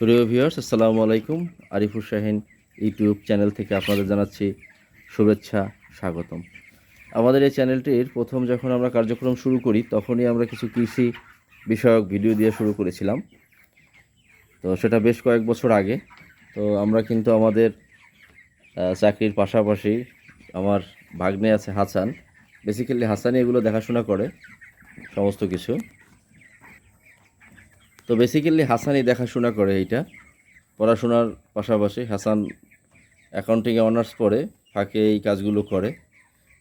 প্রিয় ভিউয়ার্স, আসসালামু আলাইকুম। আরিফুর শাহিন ইউটিউব চ্যানেল থেকে আপনাদের জানাচ্ছি শুভেচ্ছা, স্বাগতম। আমাদের এই চ্যানেলটির প্রথম যখন আমরা কার্যক্রম শুরু করি, তখনই আমরা কিছু কৃষি বিষয়ক ভিডিও দিয়ে শুরু করেছিলাম। তো সেটা বেশ কয়েক বছর আগে। তো আমরা কিন্তু আমাদের চাকরির পাশাপাশি আমার ভাগ্নে আছে হাসান। বেসিক্যালি হাসানই এগুলো দেখাশোনা করে, সমস্ত কিছু। তো বেসিক্যালি হাসানই দেখাশোনা করে এইটা। পড়াশোনার পাশাপাশি হাসান অ্যাকাউন্টিংয়ে অনার্স পড়ে, ফাঁকে এই কাজগুলো করে।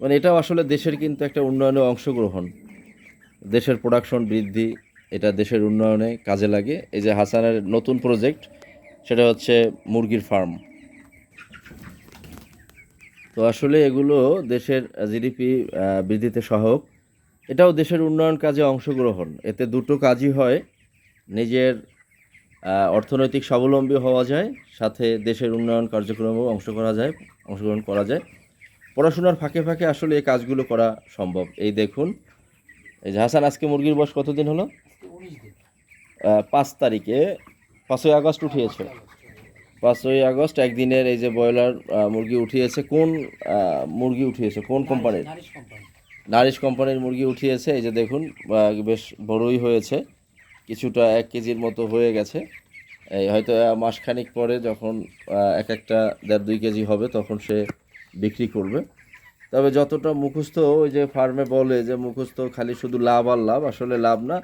মানে এটাও আসলে দেশের কিন্তু একটা উন্নয়নে অংশগ্রহণ। দেশের প্রোডাকশন বৃদ্ধি, এটা দেশের উন্নয়নে কাজে লাগে। এই যে হাসানের নতুন প্রজেক্ট সেটা হচ্ছে মুরগির ফার্ম তো আসলে এগুলো দেশের জিডিপি বৃদ্ধিতে সহায়ক। এটাও দেশের উন্নয়ন কাজে অংশগ্রহণ। এতে দুটো কাজই হয়। নিজের অর্থনৈতিক স্বাবলম্বী হওয়া যায় সাথে দেশের উন্নয়ন কার্যক্রমেও অংশ করা যায় অংশগ্রহণ করা যায়। পড়াশোনার ফাঁকে ফাঁকে আসলে এই কাজগুলো করা সম্ভব। এই দেখুন এই যে হাসান আজকে মুরগির বয়স কতদিন হলো? পাঁচ তারিখে পাঁচই আগস্ট উঠিয়েছে। পাঁচই আগস্ট একদিনের এই যে ব্রয়লার মুরগি উঠিয়েছে কোন মুরগি উঠিয়েছে কোন কোম্পানির? নারিশ কোম্পানির মুরগি উঠিয়েছে এই যে দেখুন বেশ বড়ই হয়েছে। কিছুটা এক কেজির মতো হয়ে গেছে। এই হয়তো মাসখানিক পরে যখন এক একটা দেড় দুই কেজি হবে তখন সে বিক্রি করবে। তবে যতটা মুখস্থ ওই যে ফার্মে বলে যে মুখস্থ খালি শুধু লাভ আর লাভ, আসলে লাভ না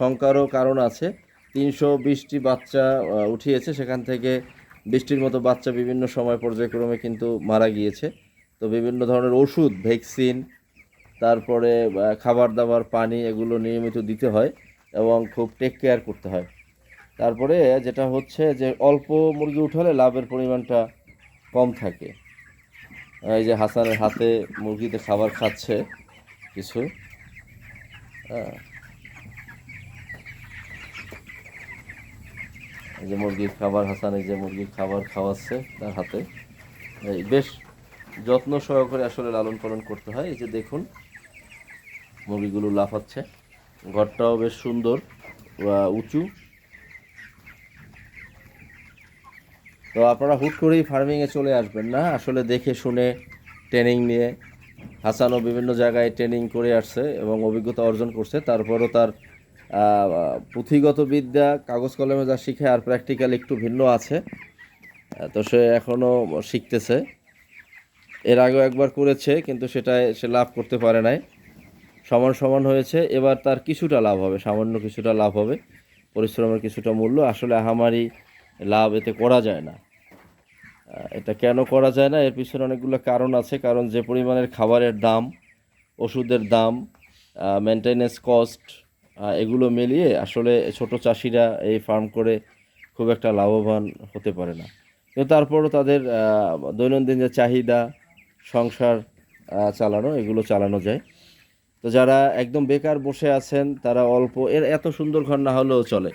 সংখ্যারও কারণ আছে। তিনশো বিশটি বাচ্চা উঠিয়েছে, সেখান থেকে বৃষ্টির মতো বাচ্চা বিভিন্ন সময় পর্যায়ক্রমে কিন্তু মারা গিয়েছে। তো বিভিন্ন ধরনের ওষুধ, ভ্যাকসিন, তারপরে খাবার দাবার, পানি, এগুলো নিয়মিত দিতে হয়। এবং খুব টেক কেয়ার করতে হয়। তারপরে যেটা হচ্ছে যে অল্প মুরগি উঠালে লাভের পরিমাণটা কম থাকে। এই যে হাসানের হাতে মুরগিতে খাবার খাচ্ছে কিছু। এই যে মুরগির খাবার, হাসান এই যে মুরগির খাবার খাওয়াচ্ছে তার হাতে। এই বেশ যত্ন সহকারে আসলে লালন পালন করতে হয়। এই যে দেখুন, মুরগিগুলো লাফাচ্ছে। ঘরটাও বেশ সুন্দর উঁচু। তো আপনারা হুট করেই ফার্মিংয়ে চলে আসবেন না? আসলে দেখে শুনে ট্রেনিং নিয়ে। হাসানও বিভিন্ন জায়গায় ট্রেনিং করে আসছে এবং অভিজ্ঞতা অর্জন করছে। তারপরও তার পুঁথিগত বিদ্যা, কাগজ কলমে যা শিখে আর প্র্যাকটিক্যাল একটু ভিন্ন আছে। তো সে এখনও শিখতেছে। এর আগেও একবার করেছে, কিন্তু সেটায় সে লাভ করতে পারে নাই। সমান সমান হয়েছে। এবার তার কিছুটা লাভ হবে, সামান্য কিছুটা লাভ হবে। পরিশ্রমের কিছুটা মূল্য। আসলে আহামারি লাভ এতে করা যায় না। এটা কেন করা যায় না? এর পিছনে অনেকগুলো কারণ আছে। কারণ যে পরিমাণের খাবারের দাম, ওষুধের দাম মেনটেনেন্স কস্ট এগুলো মিলিয়ে আসলে ছোট চাষিরা এই ফার্ম করে খুব একটা লাভবান হতে পারে না। কিন্তু তারপরও তাদের দৈনন্দিন যে চাহিদা, সংসার চালানো, এগুলো চালানো যায়। তো যারা একদম বেকার বসে আছেন তারা অল্প এর এত সুন্দর ঘর না হলেও চলে।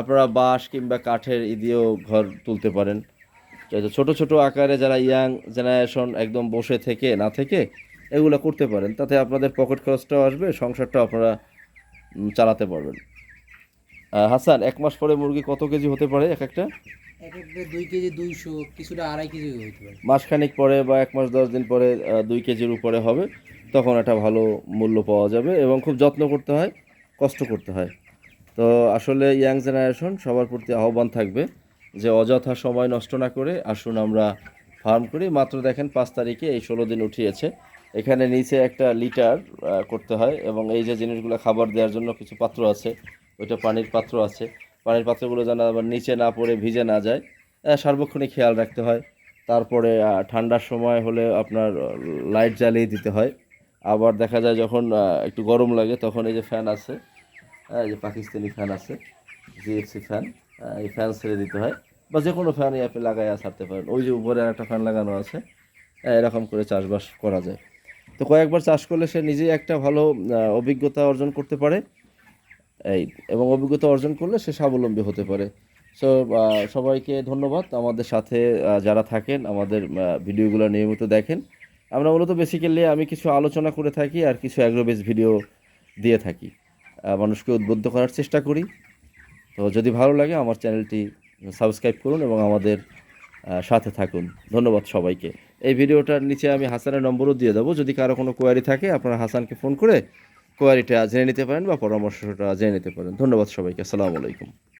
আপনারা বাঁশ কিংবা কাঠের ই দিয়েও ঘর তুলতে পারেন। তো ছোট ছোট আকারে যারা ইয়াং জেনারেশন একদম বসে থেকে না থেকে এগুলো করতে পারেন। তাতে আপনাদের পকেট খরচটাও আসবে সংসারটাও আপনারা চালাতে পারবেন। হাসান এক মাস পরে মুরগি কত কেজি হতে পারে এক একটা? এক একটা দুই কেজি দুইশো কিছুটা আড়াই কেজি হইতে পারে। মাসখানেক পরে বা এক মাস দশ দিন পরে দুই কেজির উপরে হবে। তখন একটা ভালো মূল্য পাওয়া যাবে এবং খুব যত্ন করতে হয়, কষ্ট করতে হয়। তো আসলে ইয়াং জেনারেশন সবার প্রতি আহ্বান থাকবে যে অযথা সময় নষ্ট না করে আসুন আমরা ফার্ম করি। মাত্র দেখেন পাঁচ তারিখে এই ষোলো দিন উঠিয়েছে। এখানে নিচে একটা লিটার করতে হয় এবং এই যে জিনিসগুলো খাবার দেওয়ার জন্য কিছু পাত্র আছে, ওইটা পানির পাত্র আছে। পানির পাত্রগুলো যেন আবার নিচে না পড়ে, ভিজে না যায়। সার্বক্ষণিক খেয়াল রাখতে হয়। তারপরে ঠান্ডার সময় হলে আপনার লাইট জ্বালিয়ে দিতে হয়। আবার দেখা যায় যখন একটু গরম লাগে তখন এই যে ফ্যান আছে হ্যাঁ, এই যে পাকিস্তানি ফ্যান আছে জিএফসি ফ্যান এই ফ্যান ছেড়ে দিতে হয়। বা যে কোনো ফ্যানই আপনি লাগাইয়া ছাড়তে পারেন। ওই যে উপরে একটা ফ্যান লাগানো আছে হ্যাঁ, এরকম করে চাষবাস করা যায়। তো কয়েকবার চাষ করলে সে নিজেই একটা ভালো অভিজ্ঞতা অর্জন করতে পারে। এই এবং অভিজ্ঞতা অর্জন করলে সে স্বাবলম্বী হতে পারে। সো সবাইকে ধন্যবাদ। আমাদের সাথে যারা থাকেন আমাদের ভিডিওগুলো নিয়মিত দেখেন। আমরা মূলত বেসিক্যালি আমি কিছু আলোচনা করে থাকি আর কিছু অ্যাগ্রোবেস ভিডিও দিয়ে থাকি। মানুষকে উদ্বুদ্ধ করার চেষ্টা করি। তো যদি ভালো লাগে আমার চ্যানেলটি সাবস্ক্রাইব করুন এবং আমাদের সাথে থাকুন। ধন্যবাদ সবাইকে। এই ভিডিওটার নিচে আমি হাসানের নম্বরও দিয়ে দেবো। যদি কারও কোনো কোয়ারি থাকে, আপনারা হাসানকে ফোন করে কোয়ারিটা জেনে নিতে পারেন বা পরামর্শটা জেনে নিতে পারেন। ধন্যবাদ সবাইকে। আসসালামু আলাইকুম।